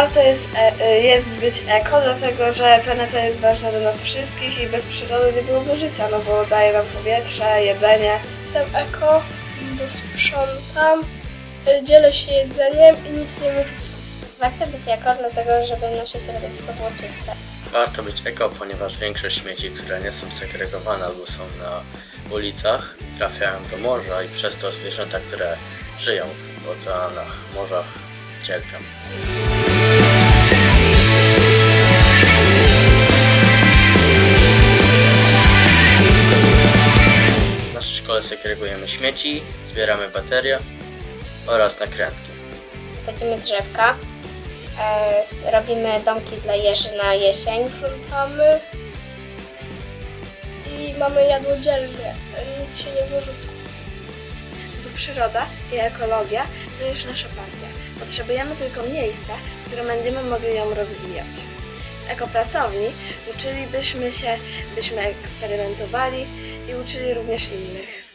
warto jest, e, e, jest być eko, dlatego że planeta jest ważna dla nas wszystkich i bez przyrody nie byłoby życia, no bo daje nam powietrze, jedzenie. Jestem eko, bo sprzątam, y, dzielę się jedzeniem i nic nie wyrzucam. Warto być eko, dlatego żeby nasze środowisko było czyste. Warto być eko, ponieważ większość śmieci, które nie są segregowane albo są na ulicach, trafiają do morza i przez to zwierzęta, które żyją w oceanach, morzach, cierpią. Szkole segregujemy śmieci, zbieramy baterie oraz nakrętki. Sadzimy drzewka, e, robimy domki dla jeży na jesień. Sprzątamy i mamy jadłodzielnię, y, nic się nie wyrzuca. Bo przyroda i ekologia to już nasza pasja. Potrzebujemy tylko miejsca, w którym będziemy mogli ją rozwijać. W ekopracowni uczylibyśmy się, byśmy eksperymentowali i uczyli również innych.